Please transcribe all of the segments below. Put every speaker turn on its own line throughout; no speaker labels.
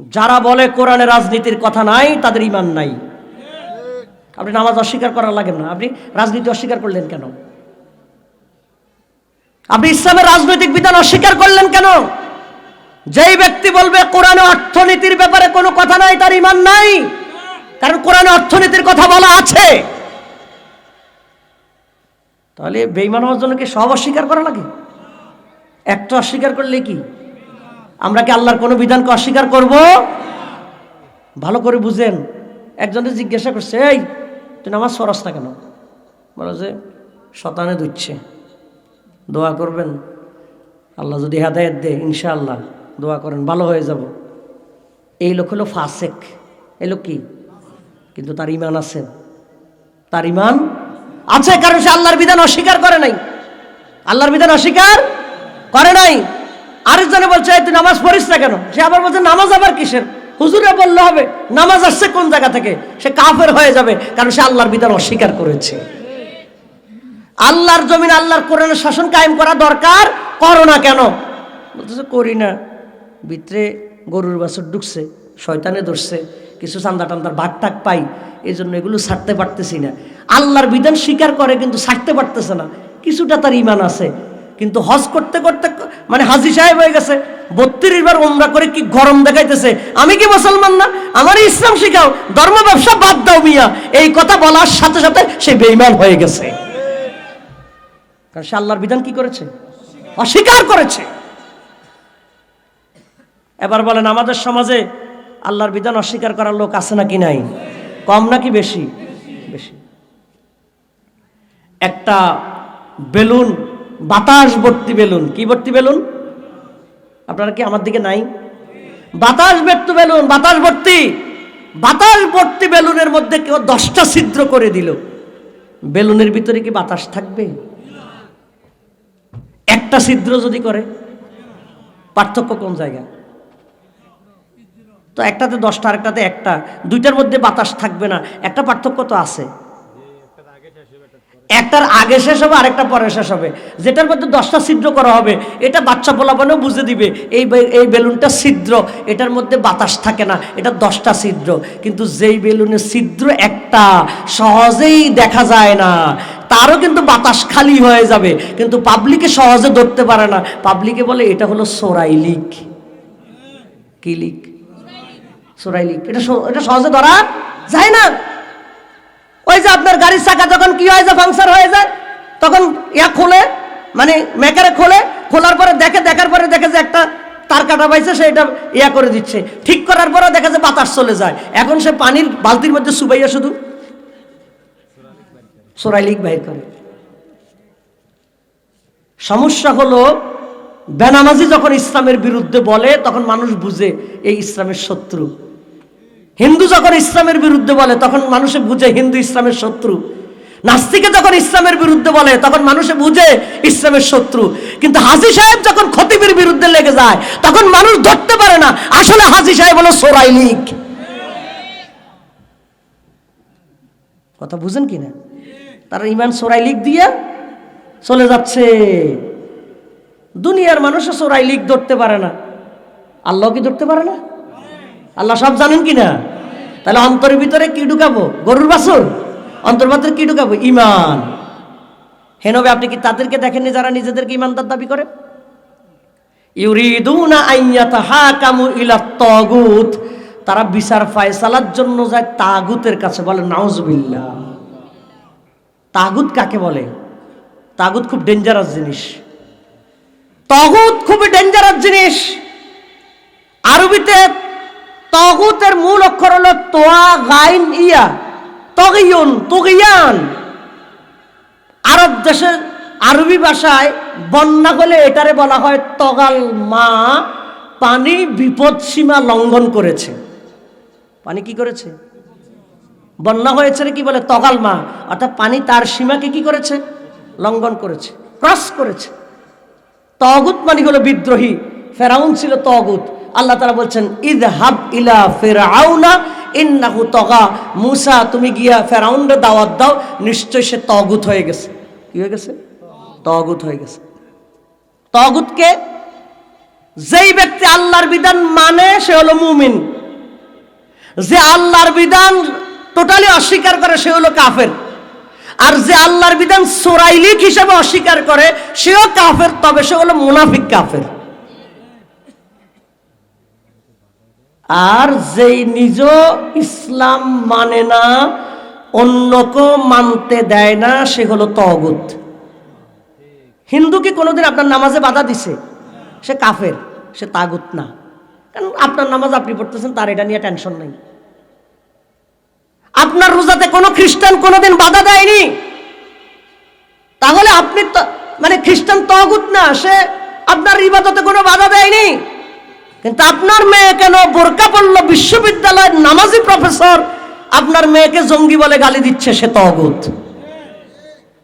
যারা বলে কোরআনে রাজনীতির কথা নাই, তাদের ইমান নাই। আপনি নামাজ অস্বীকার করার লাগে না। আপনি রাজনীতি অস্বীকার করলেন কেন? আপনি ইসলামের রাজনৈতিক বিধান অস্বীকার করলেন কেন? যেই ব্যক্তি বলবে কোরআনে অর্থনীতির ব্যাপারে কোনো কথা নাই, তার ইমান নাই। কারণ কোরআনে অর্থনীতির কথা বলা আছে। তাহলে বেইমান হওয়ার জন্য কি সব অস্বীকার করা লাগে? একটা অস্বীকার করলে কি? আমরা কি আল্লাহর কোনো বিধানকে অস্বীকার করব? ভালো করে বুঝেন। একজনে জিজ্ঞাসা করছে, এই, তুই নামাজ সরস না কেন? বলো যে শতানে দুচ্ছে দোয়া করবেন। আল্লাহ যদি হেদায়ত দে ইনশাআল্লাহ দোয়া করেন, ভালো হয়ে যাব। এই লোক হলো ফাসেক। এই লোক কি? কিন্তু তার ইমান আছে। তার ইমান আছে, কারণ সে আল্লাহর বিধান অস্বীকার করে নাই। আল্লাহর বিধান অস্বীকার করে নাই। আরেকজনে বলছে তুই নামাজ পড়িস না কেন? সে আবার বলছে, নামাজ আবার কিসের? হুজুরে বললে হবে, নামাজ আসছে কোন জায়গা থেকে? সে কাফের হয়ে যাবে, কারণ সে আল্লাহর বিধান অস্বীকার করেছে। আল্লাহর জমিন, আল্লাহর কোরআনের শাসন কায়েম করা দরকার, করো না কেন? বলতেছে, করি না। ভিতরে গরুর বাছর ঢুকছে, শয়তানে ধরছে, কিছু চান্দা টান্দার ভাগ টাক পাই এই জন্য এগুলো ছাড়তে পারতেছি না। আল্লাহর বিধান স্বীকার করে, কিন্তু ছাড়তে পারতেছে না। কিছুটা তার ইমান আছে। কিন্তু হজ করতে করতে মানে হাজি সাহেব হয়ে গেছে। বত্রিশ বার ওমরা করে কি গরম দেখাইতেছে? আমি কি মুসলমান না? আমার ইসলাম শিখাও, ধর্ম ব্যবসা বাদ দাও মিয়া। এই কথা বলার সাথে সাথে সে বেইমান হয়ে গেছে। কারণ সে আল্লাহর বিধান কি করেছে? অস্বীকার করেছে। এবার বলেন, আমাদের সমাজে আল্লাহর বিধান অস্বীকার করার লোক আছে নাকি নাই? কম নাকি বেশি? বেশি। একটা বেলুন বাতাস ভর্তি বেলুন। কি ভর্তি বেলুন? আপনারা কি আমার দিকে নাই? বাতাস ভর্তি বেলুন, বাতাস ভর্তি। বাতাস ভর্তি বেলুনের মধ্যে কেউ দশটা ছিদ্র করে দিল। বেলুনের ভিতরে কি বাতাস থাকবে? একটা ছিদ্র যদি করে, পার্থক্য কোন জায়গা? তো একটাতে দশটা, আরেকটাতে একটা। দুইটার মধ্যে বাতাস থাকবে না। একটা পার্থক্য তো আছে। একটার আগে শেষ হবে, আরেকটা পরে শেষ হবে। যেটার মধ্যে দশটা ছিদ্র করা হবে, এটা বাচ্চা পোলাপানেও বুঝে দিবে, এই এই বেলুনটা ছিদ্র, এটার মধ্যে বাতাস থাকে না, এটা দশটা ছিদ্র। কিন্তু যেই বেলুনের ছিদ্র একটা, সহজেই দেখা যায় না। তারও কিন্তু বাতাস খালি হয়ে যাবে, কিন্তু পাবলিকে সহজে ধরতে পারে না। পাবলিকে বলে, এটা হলো সোরাই লিক কি লিক? সোরাই লিক এটা এটা সহজে ধরা যায় না। যে আপনার গাড়ির চাকা যখন কি হয় যে পাংচার হয়ে যায়, তখন ইয়া খোলে মানে মেকারে খোলে, খোলার পরে দেখে, দেখার পরে দেখে যে একটা তার কাটা পাইছে, সে এটা ইয়া করে দিচ্ছে। ঠিক করার পরে দেখা যায় বাতাস চলে যায়। এখন সে পানির বালতির মধ্যে সুবাইয়া শুধু সোরাইলিক বাহির করে। সমস্যা হলো, বেনামাজি যখন ইসলামের বিরুদ্ধে বলে, তখন মানুষ বুঝে, এই ইসলামের শত্রু। হিন্দু যখন ইসলামের বিরুদ্ধে বলে, তখন মানুষে বুঝে হিন্দু ইসলামের শত্রু। নাস্তিকে যখন ইসলামের বিরুদ্ধে বলে, তখন মানুষে বুঝে ইসলামের শত্রু। কিন্তু হাজি সাহেব যখন খতিবের বিরুদ্ধে লেগে যায়, তখন মানুষ ধরতে পারে না, আসলে হাজি সাহেব হলো সোরাই কথা বুঝেন কি না তারা ইমান সোরাই লীগ দিয়ে চলে যাচ্ছে। দুনিয়ার মানুষও সোরাই লীগ ধরতে পারে না। আল্লাহ কি ধরতে পারে না? আল্লাহ সব জানেন কি না তাহলে অন্তরের ভিতরে কি ঢুকাবো? গরুর বাছুর? অন্তর ভিতরে কি ঢুকাবো? ইমান। হেনবে আপনি কি তাদেরকে দেখেননি যারা নিজেদেরকে ইমানদার দাবি করে? ইউরিদুনা আইয়াতা হাকামু ইলা তাগুত তারা বিচার ফায়সালার জন্য যায় তাগুতের কাছে বলে, নাউজুবিল্লাহ। তাগুত কাকে বলে? তাগুত খুব ডেঞ্জারাস জিনিস। তগুত খুবই ডেঞ্জারাস জিনিস। আরবিতে তগুতের মূল অক্ষর হলো তোয়া, গাইন, ইয়া। তগিয়ন, তগিয়ান। আরব দেশের আরবি ভাষায় বন্যা হলে এটারে বলা হয় তগাল মা, পানি বিপদ সীমা লঙ্ঘন করেছে। পানি কি করেছে? বন্যা হয়েছে কি বলে? তগাল মা। অর্থাৎ পানি তার সীমাকে কি করেছে? লঙ্ঘন করেছে, ক্রস করেছে। তগুত মানে হলো বিদ্রোহী। ফেরাউন ছিল তগুত। আল্লাহ তারা বলছেন ইদ হাব ইলা ফেরাউনা ইন্নাহু তগা। মুসা, তুমি গিয়া ফেরাউনরে দাওয়াত দাও, নিশ্চয় সে তগুত হয়ে গেছে। কি হয়ে গেছে? তগুত হয়ে গেছে। তগুতকে যেই ব্যক্তি আল্লাহর বিধান মানে সে হলো মুমিন। যে আল্লাহর বিধান টোটালি অস্বীকার করে, সে হলো কাফের। আর যে আল্লাহর বিধান সোরাইলিক হিসেবে অস্বীকার করে, সেও কাফের, তবে সে হলো মুনাফিক কাফের। আর যেই নিজ ইসলাম মানে না অন্যকে মানতে দেয় না, সে হলো তগুত। হিন্দু কি কোনোদিন আপনার নামাজে বাধা দিছে? সে কাফের, সে তাগুত না। কারণ আপনার নামাজ আপনি পড়তেছেন, তার এটা নিয়ে টেনশন নেই। আপনার রোজাতে কোনো খ্রিস্টান কোনোদিন বাধা দেয়নি? তাহলে আপনি মানে খ্রিস্টান তগুত না, সে আপনার ইবাদতে কোনো বাধা দেয়নি? কিন্তু আপনার মেয়ে কেন বোরকা পড়ল বিশ্ববিদ্যালয়ের নামাজি প্রফেসর আপনার মেয়েকে জঙ্গি বলে গালি দিচ্ছে, সে তগুত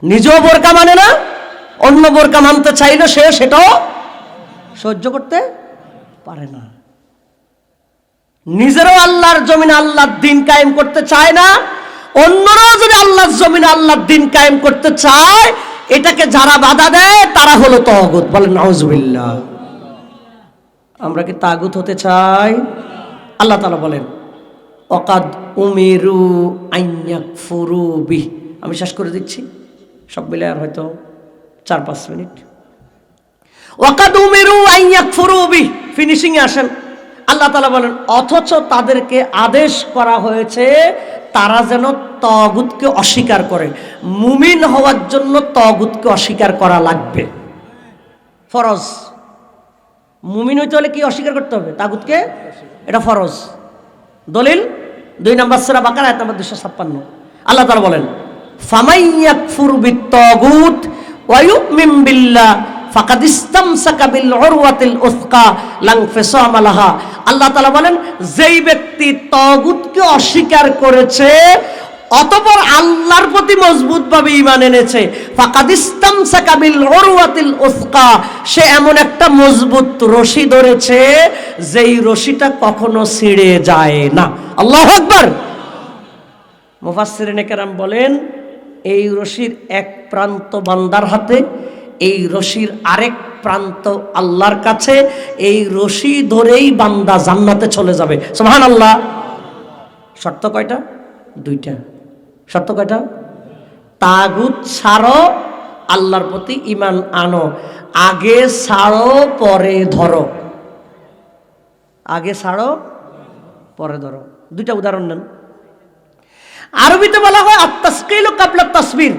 নিজেও বোরকা মানে না, অন্য বোরকা মানতে চাইলে সে, সেটাও সহ্য করতে পারে না। নিজেরও আল্লাহর জমিন আল্লাহর দিন কায়েম করতে চায় না, অন্যরাও যদি আল্লাহর জমিন আল্লাহর দিন কায়েম করতে চায়, এটাকে যারা বাধা দেয়, তারা হলো তগুত বলেন নজবিল্লা আমরা কি তাগুত হতে চাই? আল্লাহ তালা বলেন অকাদ উমেরু আইয়াক ফুরু বিহ। আমি শেষ করে দিচ্ছি। সব মিলে আর হয়তো চার পাঁচ মিনিট। ওয়াকাদ উমেরু আইয়াক ফুরু বিহ ফিনিশিংয়ে আসেন। আল্লাহ তালা বলেন, অথচ তাদেরকে আদেশ করা হয়েছে, তারা যেন তগুতকে অস্বীকার করে। মুমিন হওয়ার জন্য তগুতকে অস্বীকার করা লাগবে। ফরজ। মুমিন হইতে হলে কি অস্বীকার করতে হবে? তাগুতকে? এটা ফরজ। দলিল, দুই নম্বর সেরা বাকার এক নম্বর দুশো ছাপ্পান্ন। আল্লাহ তালা বলেন ফামাইয়াকফুর বিত্তাগুত ওয়ায়ুমিন বিল্লাহ, ফাকাদ ইস্তামসাকা বিল উরওয়াতিল উসকা লাং ফিসামা লাহা। আল্লাহ তাআলা বলেন, যেই ব্যক্তি তাগুতকে অস্বীকার করেছে অতপর আল্লাহর প্রতি মজবুতভাবে ঈমান এনেছে। সে এমন একটা মজবুত রশি ধরেছে, যেই রশিটা কখনো ছিঁড়ে যায় না। আল্লাহ আকবার! মুফাসসিরিনে কেরাম বলেন, এই রশির এক প্রান্ত বান্দার হাতে, এই রশির আরেক প্রান্ত আল্লাহর কাছে, এই রশি ধরেই বান্দা জান্নাতে চলে যাবে। সুবহান আল্লাহ শর্ত কয়টা? দুইটা। শর্ত কয়টা? তাগুত ছাড়ো, আল্লাহর প্রতি ইমান আনো। আগে ছাড়ো, পরে ধরো। আগে ছাড়ো, পরে ধরো। দুইটা উদাহরণ নেন। আরবিতে বলা হয় আত্মাস্কিল কাপলা তসবির।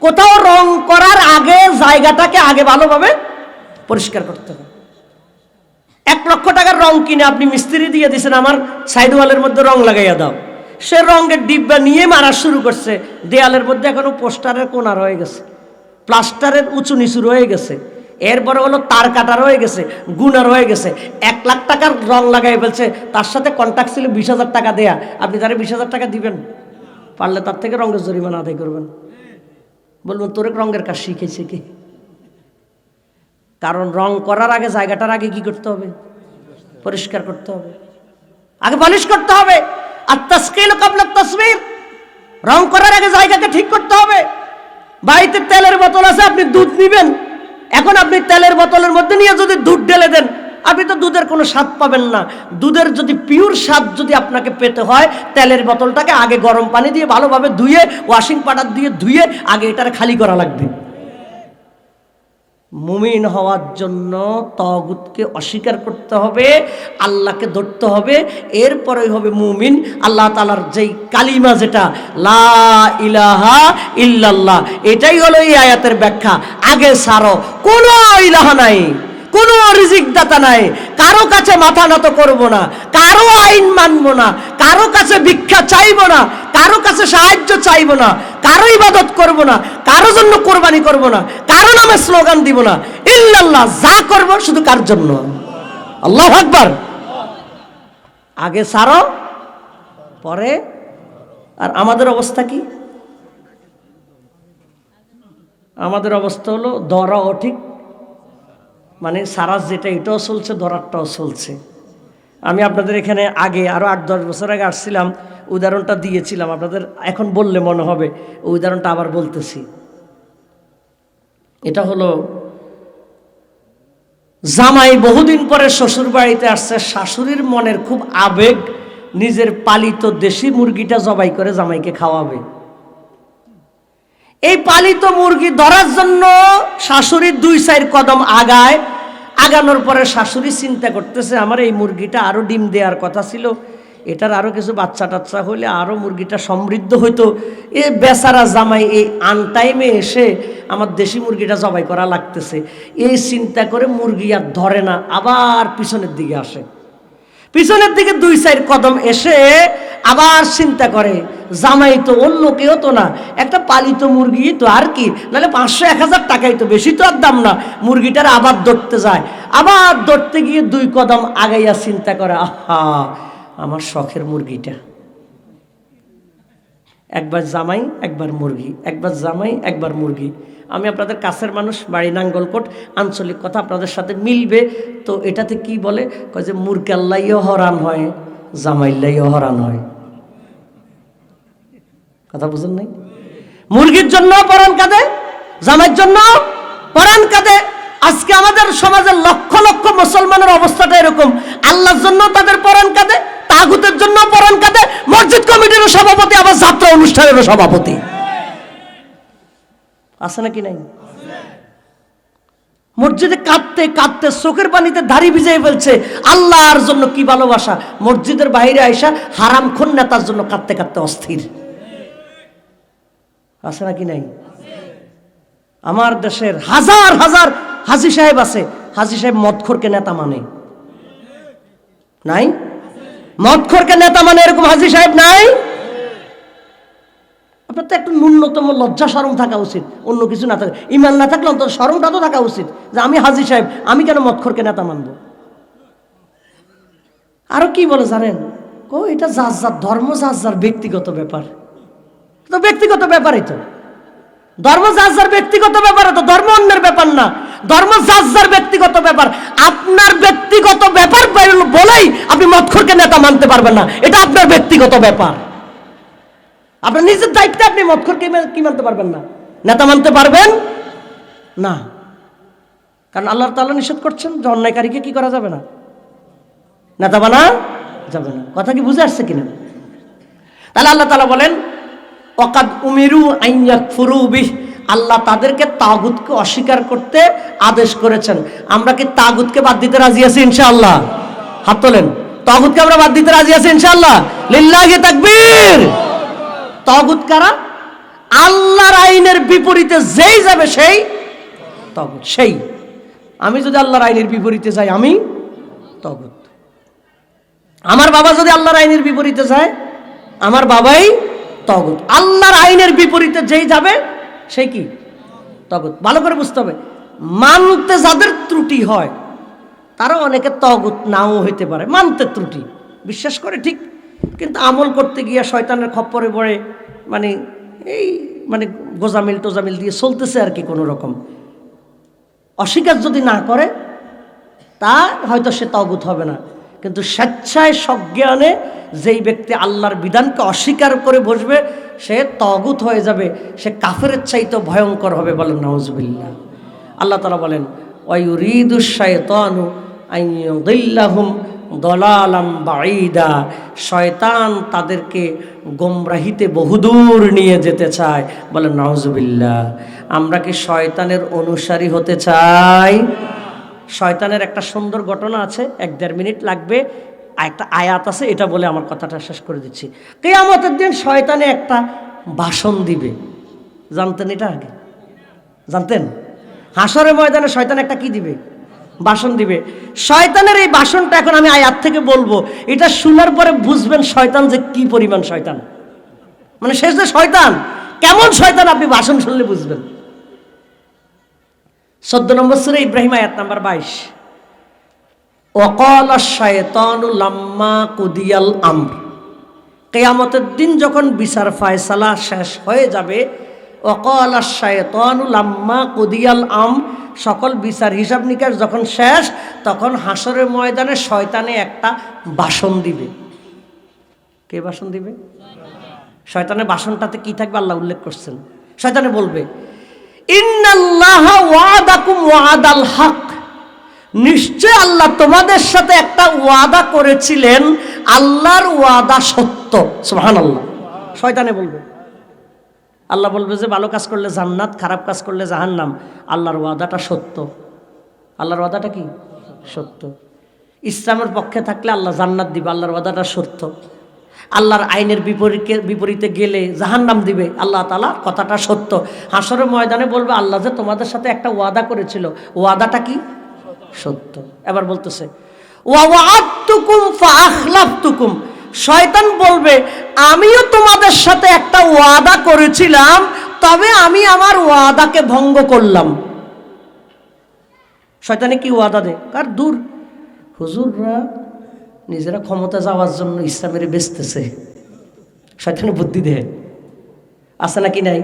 কোথাও রং করার আগে জায়গাটাকে আগে ভালোভাবে পরিষ্কার করতে হবে। এক লক্ষ টাকার রং কিনে আপনি মিস্ত্রি দিয়ে দিয়েছেন, আমার সাইড ওয়ালের মধ্যে রং লাগাইয়া দাও। সে রঙের ডিব্বা নিয়ে মারা শুরু করছে। দেয়ালের মধ্যে এখনও পোস্টারের কোনা রয়ে গেছে। প্লাস্টারের উঁচু নিচু রয়ে গেছে। এরপরে হলো তার কাটা রয়ে গেছে গুনা রয়ে গেছে। এক লাখ টাকার রং লাগাই ফেলছে। তার সাথে কন্ট্যাক্ট ছিল বিশ হাজার টাকা দেয়া। আপনি তারে বিশ হাজার টাকা দিবেন? পারলে তার থেকে রঙের জরিমানা আদায় করবেন। বলবেন, তোর রঙের কাজ শিখেছে কি? কারণ রং করার আগে, জায়গাটার আগে কি করতে হবে? পরিষ্কার করতে হবে। আগে পলিশ করতে হবে। আর তস্কিল কাবলা তসবির রং করার আগে জায়গাকে ঠিক করতে হবে। বাড়িতে তেলের বোতল আছে, আপনি দুধ নিবেন। এখন আপনি তেলের বোতলের মধ্যে নিয়ে যদি দুধ ঢেলে দেন, আপনি তো দুধের কোনো স্বাদ পাবেন না। দুধের যদি পিওর স্বাদ যদি আপনাকে পেতে হয়, তেলের বোতলটাকে আগে গরম পানি দিয়ে ভালোভাবে ধুয়ে ওয়াশিং পাউডার দিয়ে ধুয়ে, আগে এটার খালি করা লাগবে। মুমিন হওয়ার জন্য তগুতকে অস্বীকার করতে হবে, আল্লাহকে ধরতে হবে এরপরে হবে মুমিন। আল্লাহ তালার যেই কালিমা যেটা, লা ইলাহা ইল্লাল্লাহ, এটাই হলো এই আয়াতের ব্যাখ্যা। আগে সারো কোনো ইলাহা নাই। কোনো রিজিক দাতা নাই। কারও কাছে মাথা নত করব না। কারও আইন মানব না। কারও কাছে ভিক্ষা চাইব না। কারও কাছে সাহায্য চাইব না। কারও ইবাদত করব না। কারও জন্য কোরবানি করব না। কারও নামে স্লোগান দিব না। ইল্লাল্লাহ, যা করব শুধু কার জন্য? আল্লাহ আকবার। আগে সারো, পরে? আর আমাদের অবস্থা কি? আমাদের অবস্থা হলো ধরাও ঠিক মানে সারা যেটা এটাও চলছে ধরারটাও চলছে। আমি আপনাদের এখানে আগে আরও আট, দশ বছর আগে আসছিলাম, উদাহরণটা দিয়েছিলাম। আপনাদের এখন বললে মনে হবে উদাহরণটা আবার বলতেছি। এটা হলো, জামাই বহুদিন পরে শ্বশুর বাড়িতে আসছে, শাশুড়ির মনের খুব আবেগ, নিজের পালিত দেশি মুরগিটা জবাই করে জামাইকে খাওয়াবে। এই পালিত মুরগি ধরার জন্য শাশুড়ির দুই সাইড কদম আগায়। আগানোর পরে শাশুড়ি চিন্তা করতেছে, আমার এই মুরগিটা আরও ডিম দেওয়ার কথা ছিল, এটার আরও কিছু বাচ্চা টাচ্চা হলে আরও মুরগিটা সমৃদ্ধ হইতো। এ বেচারা জামাই এই আনটাইমে এসে আমার দেশি মুরগিটা জবাই করা লাগতেছে। এই চিন্তা করে মুরগি আর ধরে না, আবার পিছনের দিকে আসে। পিছনের দিকে দুই সাইড কদম এসে আবার চিন্তা করে জামাই তো অন্য কেউ তো না। একটা পালিত মুরগি তো আর কি? নাহলে পাঁচশো এক হাজার টাকাই তো, বেশি তো আর দাম না। মুরগিটার আবার ধরতে যায়। আবার ধরতে গিয়ে দুই কদম আগাইয়া চিন্তা করে, আহা, আমার শখের মুরগিটা। একবার জামাই, একবার মুরগি। একবার জামাই, একবার মুরগি। আমি আপনাদের কাছের মানুষ, বাড়ি নাঙ্গলকোট, আঞ্চলিক কথা আপনাদের সাথে মিলবে। তো এটাতে কি বলে? কয় যে মুরগাল্লাইও হরান হয় জামাইল্লাইও হরান হয়। কথা বুঝেন নাই? মুরগির জন্য পরাণ কাঁদে জামাইয়ের জন্য পরাণ কাঁদে। আজকে আমাদের সমাজের লক্ষ লক্ষ মুসলমানের অবস্থাটা এরকম। আল্লাহর জন্য তাদের পরাণ কাঁদে, তাগুতের জন্য পরাণ কাঁদে। মসজিদ কমিটিরও সভাপতি, আবার যাত্রা অনুষ্ঠানেরও সভাপতি। আছে নাকি নাই? মসজিদে কাঁদতে কাঁদতে চোখের পানিতে দাড়ি ভিজিয়ে ফেলছে। আল্লাহর জন্য কি ভালোবাসা? মসজিদের বাইরে আইসা হারাম খুন নেতার জন্য কাঁদতে কাঁদতে অস্থির। আছে নাকি নাই? আমার দেশের হাজার হাজার হাজি সাহেব আছে। হাজি সাহেব মদখোরকে নেতা মানে। নাই? মদখোরকে নেতা মানে এরকম হাজি সাহেব নাই? আপনার তো একটু ন্যূনতম লজ্জা সরম থাকা উচিত। অন্য কিছু না থাকে ইমান না থাকলে অন্তত সরমটা তো থাকা উচিত যে আমি হাজি সাহেব, আমি কেন মদখোরকে নেতা মানব? আরও কি বলে জানেন? ও এটা যার যার ধর্ম যার যার ব্যক্তিগত ব্যাপার। তো ব্যক্তিগত ব্যাপারই তো ধর্ম যার ব্যক্তিগত ব্যাপার তো ধর্ম অন্যের ব্যাপার না। ধর্ম যার যার ব্যক্তিগত ব্যাপার। আপনার ব্যক্তিগত ব্যাপার বলেই আপনি মৎখরকে নেতা মানতে পারবেন না। এটা আপনার ব্যক্তিগত ব্যাপার। আপনার নিজের দায়িত্বে আপনি মৎখরকে কি মানতে পারবেন না? নেতা মানতে পারবেন না। কারণ আল্লাহ তাআলা নিষেধ করছেন যে অন্যায়কারীকে কি করা যাবে না? নেতা বানা যাবে না। কথা কি বুঝে আসছে কিনা? তাহলে আল্লাহ তালা বলেন অকাদ উমিরু আইয়াক ফুরুবিহ। আল্লাহ তাদেরকে তাগুতকে অস্বীকার করতে আদেশ করেছেন। আমরা কি তাগুতকে বাদ দিতে রাজি আছি ইনশাআল্লাহ? হাত তোলেন। তাগুতকে আমরা বাদ দিতে রাজি আছি ইনশাআল্লাহ? লিল্লাহি তাকবীর! তাগুত কারা? আল্লাহর আইনের বিপরীতে যেই যাবে সেই তাগুত। সেই। আমি যদি আল্লাহর আইনের বিপরীতে যাই, আমি তাগুত। আমার বাবা যদি আল্লাহর আইনের বিপরীতে যায়, আমার বাবাই তগত। আল্লাহর আইনের বিপরীতে যেই যাবে সেই কি? তগত। ভালো করে বুঝতে হবে। মানতে যাদের ত্রুটি হয়, তারও অনেকে তগত নাও হইতে পারে। মানতে ত্রুটি। বিশ্বাস করে ঠিক। কিন্তু আমল করতে গিয়ে শয়তানের খপ্পরে পড়ে মানে এই মানে গোজামিল টোজামিল দিয়ে চলতেছে আর কি কোনো রকম। অস্বীকার যদি না করে, তা হয়তো সে তগুত হবে না। কিন্তু স্বেচ্ছায় সজ্ঞানে যেই ব্যক্তি আল্লাহর বিধানকে অস্বীকার করে বসবে, সে তগুত হয়ে যাবে, সে কাফের চাইতে ভয়ঙ্কর হবে বলেন নওয়াজবিল্লা আল্লাহ তালা বলেন আইয়ুদিল্লাহুম দলালাম বাঈদা। শয়তান তাদেরকে গোমরাহিতে বহুদূর নিয়ে যেতে চায় বলেন নওয়াজবিল্লা আমরা কি শয়তানের অনুসারী হতে চাই? শয়তানের একটা সুন্দর ঘটনা আছে, এক দেড় মিনিট লাগবে একটা আয়াত আছে, এটা বলে আমার কথাটা শেষ করে দিচ্ছি। কেয়ামতের দিন শয়তানে একটা ভাষণ দিবে। জানতেন এটা আগে? জানতেন? হাসরের ময়দানে শয়তান একটা কি দিবে? ভাষণ দিবে। শয়তানের এই ভাষণটা এখন আমি আয়াত থেকে বলব। এটা শোনার পরে বুঝবেন শয়তান যে কি পরিমাণ শয়তান। মানে শেষ যে শয়তান। কেমন শয়তান আপনি ভাষণ শুনলে বুঝবেন। চোদ্দ নম্বর সুরে ইব্রাহিম আয়াত নাম্বার বাইশ। অকল শায়তানু লাম্মা কুদিয়াল আমর। কেয়ামতের দিন যখন বিচার ফায়সালা শেষ হয়ে যাবে অকল শায়তানু লাম্মা কুদিয়াল আম সকল বিচার হিসাব নিকাশ যখন শেষ, তখন হাসরের ময়দানে শয়তানে একটা বাসন দিবে। কে বাসন দিবে? শয়তানের বাসনটাতে কি থাকবে আল্লাহ উল্লেখ করছেন। শয়তানে বলবে নিশ্চয় আল্লাহ তোমাদের সাথে একটা ওয়াদা করেছিলেন, আল্লাহর ওয়াদা সত্য। সুহান আল্লাহ শয়তানে বলবে। আল্লাহ বলবে যে, ভালো কাজ করলে জান্নাত, খারাপ কাজ করলে জাহান্নাম। আল্লাহর ওয়াদাটা সত্য। আল্লাহর ওয়াদাটা কি? সত্য। ইসলামের পক্ষে থাকলে আল্লাহ জান্নাত দিবে, আল্লাহর ওয়াদাটা সত্য। আল্লাহর আইনের বিপরীতে বিপরীতে গেলে জাহান্নাম দিবে। আল্লাহ তালা কথাটা সত্য। হাসরের ময়দানে বলবে, আল্লাহ যে তোমাদের সাথে একটা ওয়াদা করেছিল। ওয়াদাটা কি? সত্য। এবার বলতেছে শয়তান বলবে, আমিও তোমাদের সাথে একটা ওয়াদা করেছিলাম, তবে আমি আমার ওয়াদাকে ভঙ্গ করলাম। শয়তানে কি ওয়াদা দেয়? কার? দূর। হুজুররা নিজেরা ক্ষমতা যাওয়ার জন্য ইসলামের বেচতেছে। শয়তানে বুদ্ধি দেয় আছে নাকি নাই?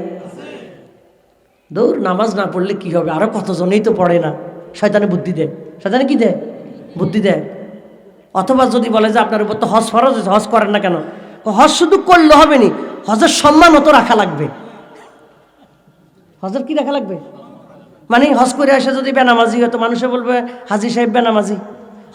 দৌড় নামাজ না পড়লে কি হবে? আরও কতজনেই তো পড়ে না। শয়তানে বুদ্ধি দেয় শয়তানে কি দেয় বুদ্ধি দেয় অথবা যদি বলে যে আপনার উপর তো হজ ফরজ হয়েছে, হজ করেন না কেন? হজ শুধু করলে হবে নি হজের সম্মানও তো রাখা লাগবে। হজের কি রাখা লাগবে? মানে হজ করে আসে যদি বেনামাজি হয় তো মানুষে বলবে হাজি সাহেব বেনামাজি।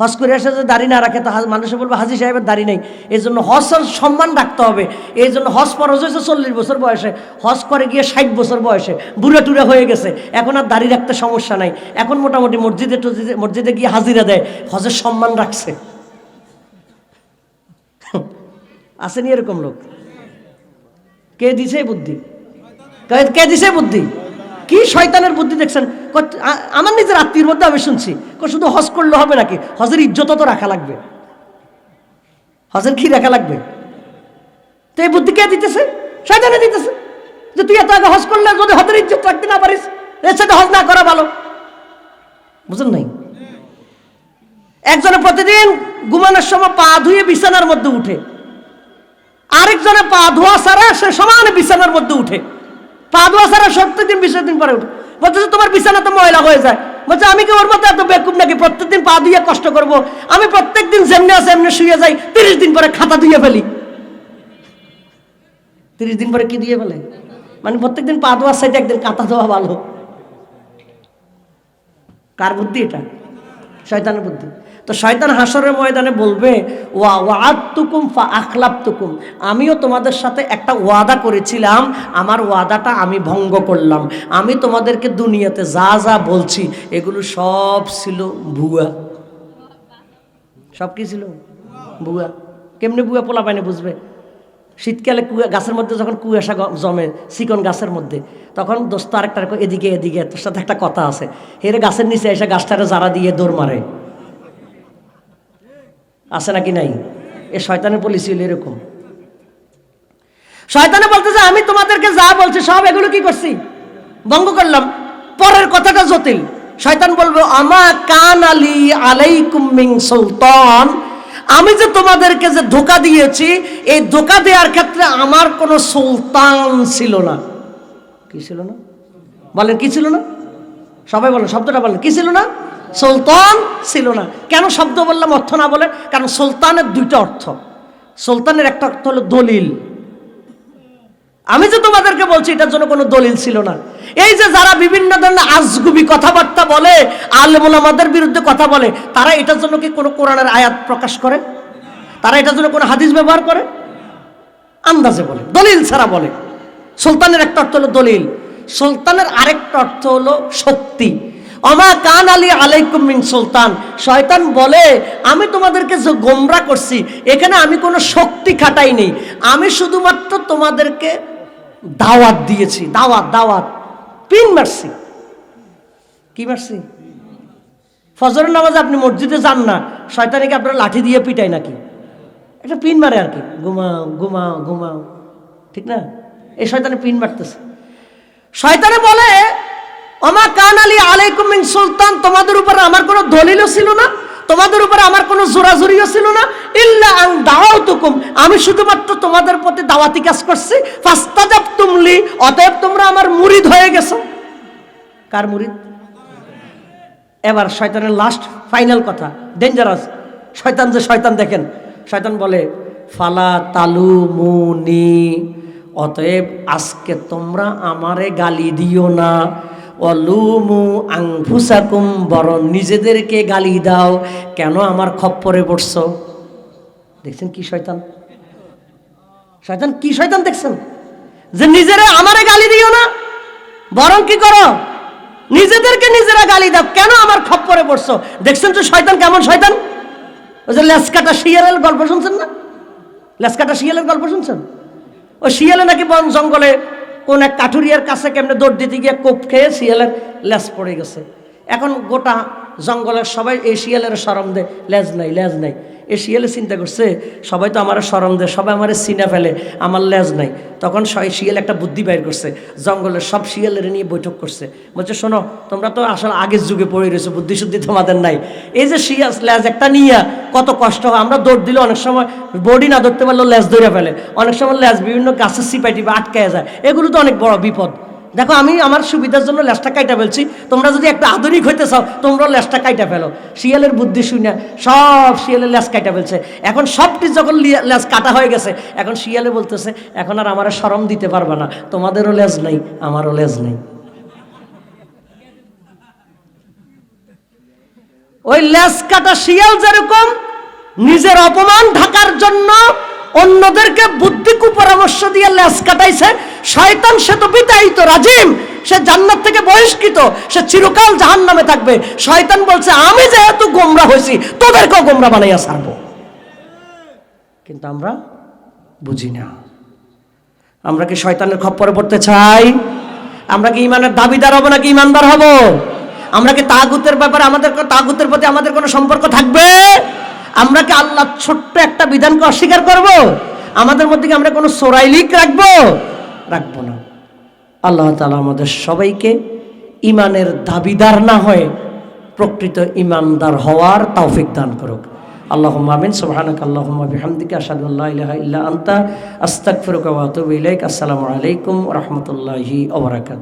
হজ করে আসে যদি দাড়ি না রাখে, তো মানুষে বলবে, হাজি সাহেবের দাড়ি নেই। এই জন্য হজ সম্মান রাখতে হবে। এই জন্য হজ ফরজ হয়েছে চল্লিশ বছর বয়সে। হজ করে গিয়ে ষাট বছর বয়সে। বুড়ে টুরে হয়ে গেছে। এখন আর দাড়ি রাখতে সমস্যা নাই। এখন মোটামুটি মসজিদে টসজিদে- মসজিদে গিয়ে হাজিরা দেয়। হজের সম্মান রাখছে। আসেনি এরকম লোক। কে দিছে বুদ্ধি? কে দিছে বুদ্ধি? কি শয়তানের বুদ্ধি দেখছেন? আমার নিজের আত্মীয়র মধ্যে আমি শুনছি। শুধু হজ করলে হবে নাকি? হজের ইজ্জত তো রাখা লাগবে। হজের কি রাখা লাগবে? তো এই বুদ্ধি কে দিতেছে? শয়তানে দিতেছে। যে তুই এত আগে হজ করলে যদি হজের ইজ্জত রাখতে না পারিস, এর সাথে হজ না করা ভালো। বুঝলেন নাই? একজনে প্রতিদিন ঘুমানোর সময় পা ধুয়ে বিছানার মধ্যে উঠে। আরেকজনে পা ধোয়া ছাড়া সে সমান বিছানার মধ্যে উঠে। ধোয়া ছাড়া সত্তর দিন বিশ দিন পরে উঠে। বলছে যে তোমার বিছানা তো ময়লা হয়ে যায়। বলছে, আমি কি ওর মধ্যে এত বেকুব নাকি? প্রত্যেকদিন পা ধুয়ে কষ্ট করব। আমি প্রত্যেকদিন যেমনি আছে এমনি শুয়ে যাই, তিরিশ দিন পরে খাতা ধুয়ে ফেলি। তিরিশ দিন পরে কি দিয়ে ফেলে? মানে প্রত্যেকদিন পা ধোয়ার সাইডে একদিন কাঁথা ধোয়া ভালো। কার বুদ্ধি এটা? শয়তানের বুদ্ধি। তো শয়তান হাসরের ময়দানে বলবে, ওয়া ওয়াতুকুম ফা আখলাপতুকুম আমিও তোমাদের সাথে একটা ওয়াদা করেছিলাম, আমার ওয়াদাটা আমি ভঙ্গ করলাম। আমি তোমাদেরকে দুনিয়াতে যা যা বলছি, এগুলো সব ছিল ভুয়া। সব কি ছিল? ভুয়া। কেমনি ভুয়া পোলা পাইনে বুঝবে? শীতকালে কুয়া, গাছের মধ্যে যখন কুয়াশা জমে, চিকন গাছের মধ্যে, তখন দোস্ত আরেকটা এদিকে এদিকে, তোর সাথে একটা কথা আছে। হেরে গাছের নিচে এসে গাছটারে জারা দিয়ে দৌড় মারে। আছে নাকি নাই? এ শয়তানের পলিসি হলো এরকম। শয়তানে বলতেছে, আমি তোমাদেরকে যা বলছি সব এগুলো কি করছি? ভঙ্গ করলাম। পরের কথাটা জটিল। শয়তান বলবে আমা কান আলী আলাইকুম মিং সুলতান। আমি যে তোমাদেরকে যে ধোকা দিয়েছি, এই ধোকা দেওয়ার ক্ষেত্রে আমার কোনো সুলতান ছিল না। কি ছিল না? বলেন, কি ছিল না? সবাই বলেন, শব্দটা বলেন, কি ছিল না? সুলতান ছিল না। কেন শব্দ বললাম, অর্থ না বলে? কারণ সুলতানের দুইটা অর্থ। সুলতানের একটা অর্থ হলো দলিল। আমি যে তোমাদেরকে বলছি, এটার জন্য কোনো দলিল ছিল না। এই যে যারা বিভিন্ন ধরনের আজগুবি কথাবার্তা বলে, আলেমুল আমাদের বিরুদ্ধে কথা বলে, তারা এটার জন্য কি কোনো কোরআনের আয়াত প্রকাশ করে? তারা এটার জন্য কোনো হাদিস ব্যবহার করে? আন্দাজে বলে, দলিল ছাড়া বলে। সুলতানের একটা অর্থ হলো দলিল। সুলতানের আরেকটা অর্থ হলো শক্তি অমা কান আলী আলাইকুম মিন সুলতান। শয়তান বলে, আমি তোমাদেরকে যে গোমরা করছি, এখানে আমি কোনো শক্তি খাটাইনি। আমি শুধুমাত্র তোমাদেরকে দাওয়াত দিয়েছি। দাওয়াত দাওয়াত। পিন মারছি। কি মারছি? ফজরের নামাজে আপনি মসজিদে যান না, শয়তানিকে আপনার লাঠি দিয়ে পিটায় নাকি? এটা পিন মারে আর কি। ঘুমাও ঘুমাও ঘুমাও। ঠিক না? এই শয়তানে পিন মারতেছে। শয়তানে বলে অমা কান আলী আলাইকুমিন সুলতান, তোমাদের উপরে আমার কোনো দলিলও ছিল না, তোমাদের উপরে আমার কোনো জোরাজুরিও ছিল না। ইল্লা আং দাওয়াও তুকুম আমি শুধুমাত্র তোমাদের প্রতি দাওয়াতি কাজ করছি। ফাস্তাজাব তুমলি অতএব তোমরা আমার মুরিদ হয়ে গেছো। কার মুরিদ? এবার শয়তানের লাস্ট ফাইনাল কথা ডেঞ্জারাস শয়তান যে শয়তান দেখেন, শয়তান বলে, ফালা তালু মুনি অতএব আজকে তোমরা আমারে গালি দিও না। অলুমু আংফুসাকুম বরং নিজেদেরকে গালি দাও। কেন আমার খপ্পরে পড়ছ? দেখছেন কি শয়তান? শয়তান কি শয়তান দেখছেন? যে নিজেরা আমারে গালি দিও না, বরং কি করো? নিজেদেরকে নিজেরা গালি দাও। কেন আমার খপ্পরে পড়ছো? দেখছেন তো শয়তান কেমন শয়তান? ওই যে লেসকাটা শিয়ালের গল্প শুনছেন না? লেসকাটা শিয়ালের গল্প শুনছেন? ও শিয়ালে নাকি বন জঙ্গলে কোন এক কাঠুরিয়ার কাছে কেমনে দৌড় দিতে গিয়ে কোপ খেয়ে শিয়ালের লেজ পড়ে গেছে। এখন গোটা জঙ্গলের সবাই এই শিয়ালের সরম দেয়, লেজ নাই লেজ নাই। এই শিয়ালে চিন্তা করছে, সবাই তো আমার সরম দেয়, সবাই আমার সিনা ফেলে, আমার লেজ নাই। তখন সবাই শিয়াল একটা বুদ্ধি বাইর করছে জঙ্গলের সব শিয়ালের নিয়ে বৈঠক করছে। বলছে, শোনো, তোমরা তো আসলে আগের যুগে পড়ে রয়েছো বুদ্ধি শুদ্ধি তোমাদের নাই। এই যে শিয়াল, লেজ একটা নিয়ে, কত কষ্ট হয়। আমরা দৌড় দিলে অনেক সময় বডি না ধরতে পারলেও লেজ ধরে ফেলে। অনেক সময় লেজ বিভিন্ন গাছের সিপাইটি বা আটকায় যায়। এগুলো তো অনেক বড় বিপদ। দেখো, আমি আমার সুবিধার জন্য লেজটা কাইটা ফেলছি। তোমরা যদি একটা আধুনিক হইতে চাও তোমরা লেজটা কাইটা ফেলো। শিয়ালের বুদ্ধি শুনে সব শিয়ালের লেজ কাইটা ফেলছে। এখন সবটি যখন লেজ কাটা হয়ে গেছে, এখন শিয়ালে বলতেছে, এখন আর আমার সরম দিতে পারবে না। তোমাদেরও লেজ নেই, আমারও লেজ নেই। ওই লেজ কাটা শিয়াল যেরকম, নিজের অপমান ঢাকার জন্য অন্যদেরকে বুদ্ধি কুপরামর্শ দিয়ে লেজ কাটাইছে। শয়তান, সে তো বিতাড়িত, রাজিম। সে জান্নাত থেকে বহিষ্কৃত। সে চিরকাল জাহান নামে থাকবে। শয়তান বলছে, আমি যেহেতু গোমরা হয়েছি, তোদেরকেও গোমরা বানাইয়া ছাড়বো। কিন্তু আমরা বুঝি না। আমরা কি শয়তানের খপ্পরে পড়তে চাই? আমরা কি ইমানের দাবিদার হব নাকি ইমানদার হব? আমরা কি তাগুতের ব্যাপারে আমাদের তাগুতের প্রতি আমাদের কোনো সম্পর্ক থাকবে? আমরা কি আল্লাহ ছোট্ট একটা বিধানকে অস্বীকার করব? আমাদের মধ্যে কি আমরা কোনো সোরাইলিক রাখব? রাখব না। আল্লাহ তালা আমাদের সবাইকে ইমানের দাবিদার না হয়ে প্রকৃত ইমানদার হওয়ার তৌফিক দান করুক। আল্লাহ আমিন। সুবহানাক আল্লাহুম্মা বিহামদিকা ইল্লা আনতা। আস্তাগফিরুকা ওয়া আসসালামু আলাইকুম রাহমাতুল্লাহি ওয়া বারাকাতুহু।